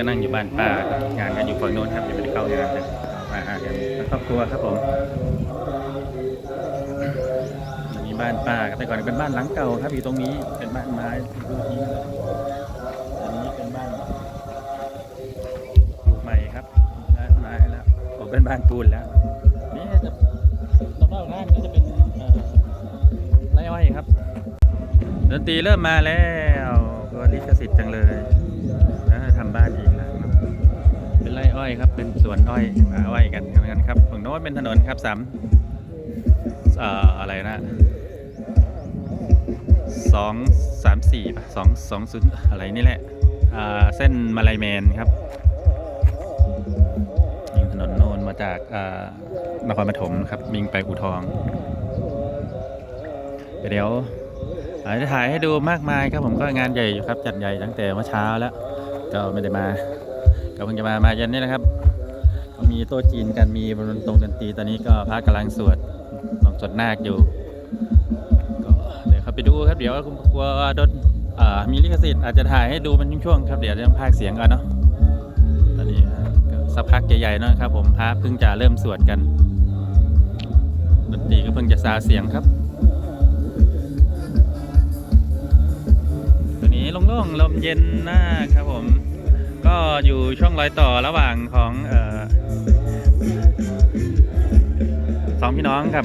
ก็นั่งอยู่บ้านป้างานกันอยู่ฝั่งโน้นครับยังไม่ได้เข้างานเลยมาหากันครอบครัวครับผมอันนี้บ้านป้าแต่ก่อนเป็นบ้านหลังเก่าครับอยู่ตรงนี้เป็นบ้านไม้ดูที่อันนี้เป็นบ้านปลูกใหม่ครับบ้านไม้แล้วผมเป็นบ้านปูนแล้วนี่จะรอบๆหน้าก็จะเป็นไร่อ้อยครับดนตรีเริ่มมาแล้วก็ลิขสิทธิ์จังเลย อ้อยครับเป็นสวนอ้อยมาอ้อยกันกันครับฝั่งโน้นเป็นถนนครับสามเอ่ออะไรนะสองสามสี่สองสองศูนย์อะไรนี่แหละอ่าเส้นมาลายแมนครับยิงถนนโนนมาจากอ่านครปฐมครับมิงไปอู่ทอง เดี๋ยวอาจจะถ่ายให้ดูมากมายครับผมก็งานใหญ่อยู่ครับ จัดใหญ่ตั้งแต่เมื่อเช้าแล้ว ก็ไม่ได้มา ก็เพิ่งจะมามาเย็นนี่นะครับก็มีโต๊ะจีนกันมีบรนตรงดนตรีตอนนี้ก็พระกำลังสวดลองสวดนาคอยู่ก็เดี๋ยวครับไปดูครับเดี๋ยวกลัวโดนมีลิขสิทธิ์อาจจะถ่ายให้ดูเป็นช่วงๆครับเดี๋ยวจะต้องพากเสียงก่อนเนาะตอนนี้สักพักใหญ่ๆนะครับผมพระเพิ่งจะเริ่มสวดกันดนตรีก็เพิ่งจะซาเสียงครับตัวนี้โล่งๆลมเย็นมากครับผม ก็อยู่ช่วงรอยต่อระหว่างของออสองพี่น้องกับ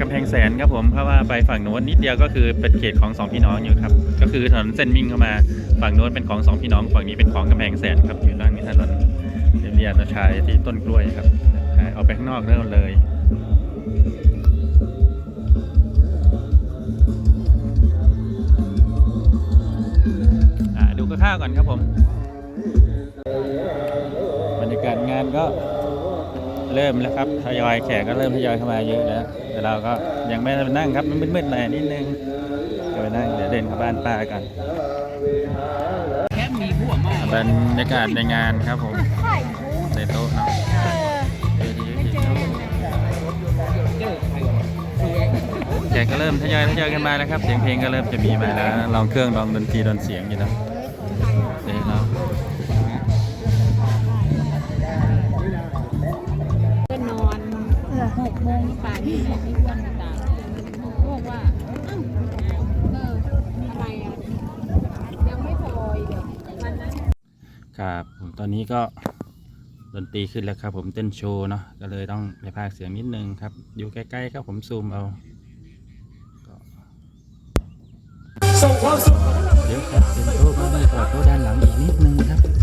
กำแพงแสนครับผมเพราะว่าไปฝั่งโน้นนิดเดียวก็คือเป็นเขตของสองพี่น้องอยู่ครับ ก็คือถนนเส้นมิ่งเข้ามาฝั่งโน้นเป็นของสองพี่น้องฝั่งนี้เป็นของกำแพงแสนครับอยู่ด้านนี้ถนนเรียบๆชายที่ต้นกล้วยครับเอาไปข้างนอกเริ่มเลยดูข้าวก่อนครับผมานก็เริ่มแล้วครับทยอยแขกก็เริ่มทยอยเข้ามาเยอะแล้ว แต่เราก็ยังไม่ได้ไปนั่งครับ มันมืดๆหน่อยนิดนึงจะไปนั่งเดี๋ยวเดินเข้าบ้านป้ากันบรรยากาศในงานครับผมในโต๊ะเนาะเวทีก็กี่โต๊ะแขกก็เริ่มทยอยทยอยกันมาแล้วครับ เสียงเพลงก็เริ่มจะมีมาแล้วลองเครื่องลองดนตรีดนเสียงอยู่นะ ครับผมตอนนี้ก็ดนตรีขึ้นแล้วครับ ผมเต้นโชว์เนาะก็เลยต้องไปพากเสียงนิดนึงครับ อยู่ใกล้ๆครับผมซูมเอาก็ส่งความสุขเดี๋ยวครับเป็นโต๊ะมาดีกว่าโต๊ะด้านหลังอีกนิดนึงครับ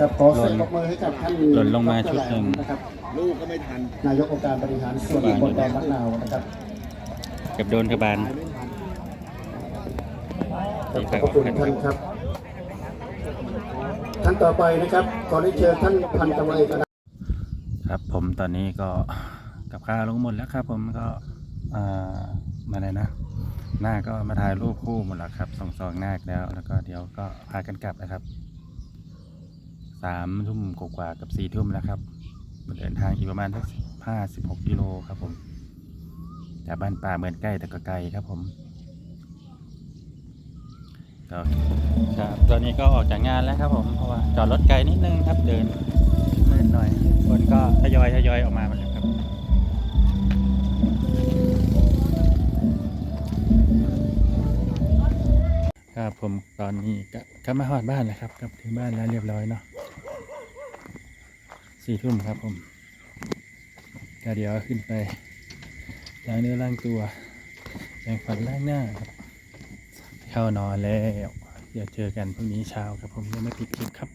กับขอเสียงปรบมือให้กับท่านหล่นลงมาชุดหนึ่ง นะครับลูกก็ไม่ทันนายกองค์การบริหารส่วนตำบลดอนมะนาวนะครับเกับโดนกระบาลขอบพระคุณท่านครับ ท่านต่อไปนะครับขอได้เชิญท่านพันตำรวจเอกอนันต์ ครับผมตอนนี้ก็กับข้าวลงหมดแล้วครับ ผมก็อ่ามาเลยนะ หน้าก็มาถ่ายรูปคู่หมดแล้วครับส่งซองหน้าคแล้ว แล้วก็เดี๋ยวก็พากันกลับนะครับ สามทุ่มกว่ากับสี่ทุ่มแล้วครับเดินทางอีกประมาณสักห้าสิบหกกิโลครับผมจากบ้านป่าเหมือนใกล้แต่ก็ไกลครับผมครับตอนนี้ก็ออกจากงานแล้วครับผมเพราะว่าจอดรถไกลนิดนึงครับเดินมืดหน่อยคนก็ทยอยทยอยออกมาหมดแล้วครับครับผมตอนนี้ก็กลับมาหอดบ้านแล้วครับกลับถึงบ้านแล้วเรียบร้อยเนาะ สี่ทุ่มครับผมก็เดี๋ยวขึ้นไปล้างเนื้อล้างตัวแปรงฟันล้างหน้าครับเข้านอนแล้ว เดี๋ยวเจอกันพรุ่งนี้เช้าครับผมยังไม่ปิดคลิปครับ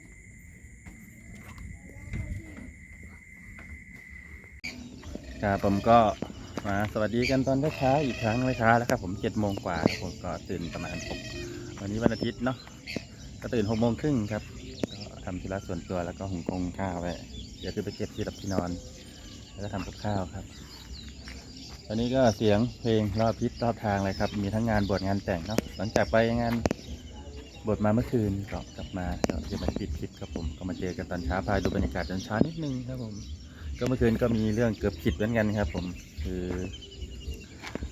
ครับผมก็มาสวัสดีกันตอนเช้าอีกครั้งไม่ช้าแล้วครับผมเจ็ดโมงกว่าผมก็ตื่นประมาณหกวันนี้วันอาทิตย์เนาะก็ตื่นหกโมงครึ่งครับทำธุระส่วนตัวแล้วก็หุงคงข้าวไว้ ดี๋ยวคือไปเก็บที่หลับที่นอน แล้วก็ทำกับข้าวครับ ตอนนี้ก็เสียงเพลงรอบทิศรอบทางเลยครับ มีทั้งงานบวชงานแต่งเนาะ หลังจากไปงานบวชมาเมื่อคืนก็กลับมาก็จะมาปิดคลิปครับผมก็มาเจอกันตอนเช้าพาดูบรรยากาศตอนเช้านิดนึงครับผม ก็เมื่อคืนก็มีเรื่องเกือบผิดเหมือนกันครับ ผมคือ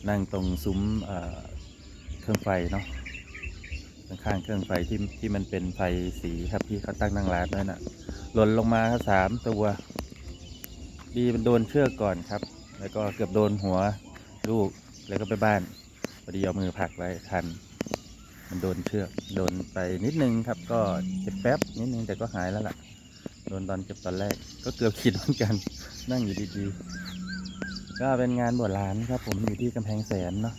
นั่งตรงซุ้มเครื่องไฟเนาะข้างเครื่องไฟที่ที่มันเป็นไฟสีครับที่เขาตั้งนั่งร้านนั่นน่ะ หล่นลงมาครับสามตัว ดีมันโดนเชือกก่อนครับ แล้วก็เกือบโดนหัวลูกแล้วก็ไปบ้านพอดีเอามือผักไว้ทัน มันโดนเชือกโดนไปนิดนึงครับ ก็เจ็บแป๊บนิดนึงแต่ก็หายแล้วล่ะ โดนตอนเจ็บตอนแรก ก็เกือบขีดเหมือนกันนั่งอยู่ดีๆก็เป็นงานบวชหลานครับ ผมอยู่ที่กำแพงแสนเนาะ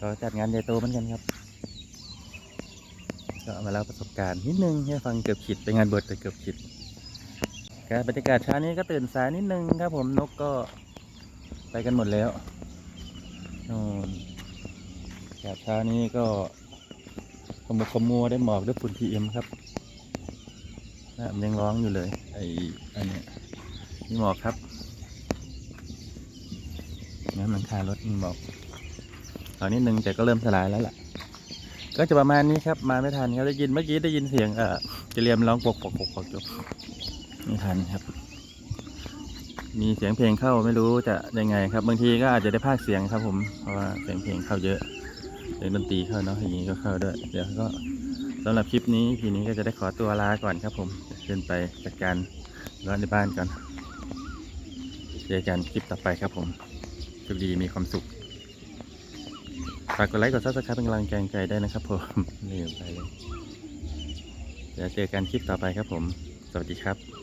ก็จัดงานใหญ่โตเหมือนกันครับ ก็มาเล่าประสบการณ์นิดนึงให้ฟังเกือบขีดเป็นงานบวชแต่เกือบขีดการบรรยากาศเช้านี้ก็ตื่นสายนิดนึงครับผมนกก็ไปกันหมดแล้วโน่นกาศเช้านี้ก็ขมุขมัวได้หมอกด้วยฝุ่นพีเอ็มครับน้ำยังร้องอยู่เลยไอ้อันเนี้ยนี่หมอกครับน้ำหลังคารถมันบอกตอนนี้หนึ่งแต่ก็เริ่มสลายแล้วล่ะ ก็จะประมาณนี้ครับ มาไม่ทันครับได้ยินเมื่อกี้ได้ยินเสียงเออจะเรียมร้องปกปกปกปกจบไม่ทันครับ มีเสียงเพลงเข้าไม่รู้จะยังไงครับ บางทีก็อาจจะได้พากย์เสียงครับ ผมเพราะว่าเสียงเพลงเข้าเยอะเสียงดนตรีเข้าเนาะอย่างนี้ก็เข้าด้วย เดี๋ยวก็สำหรับคลิปนี้ทีนี้ก็จะได้ขอตัวลาก่อนครับ ผมขึ้นไปจัดการร้านในบ้านก่อนเจอกันคลิปต่อไปครับผมโชคดีมีความสุข ฝากกดไลค์กดซับสไครป์เป็นกำลังใจใจได้นะครับผมลืมไปเลยเดี๋ยวเจอกันคลิปต่อไปครับผม สวัสดีครับ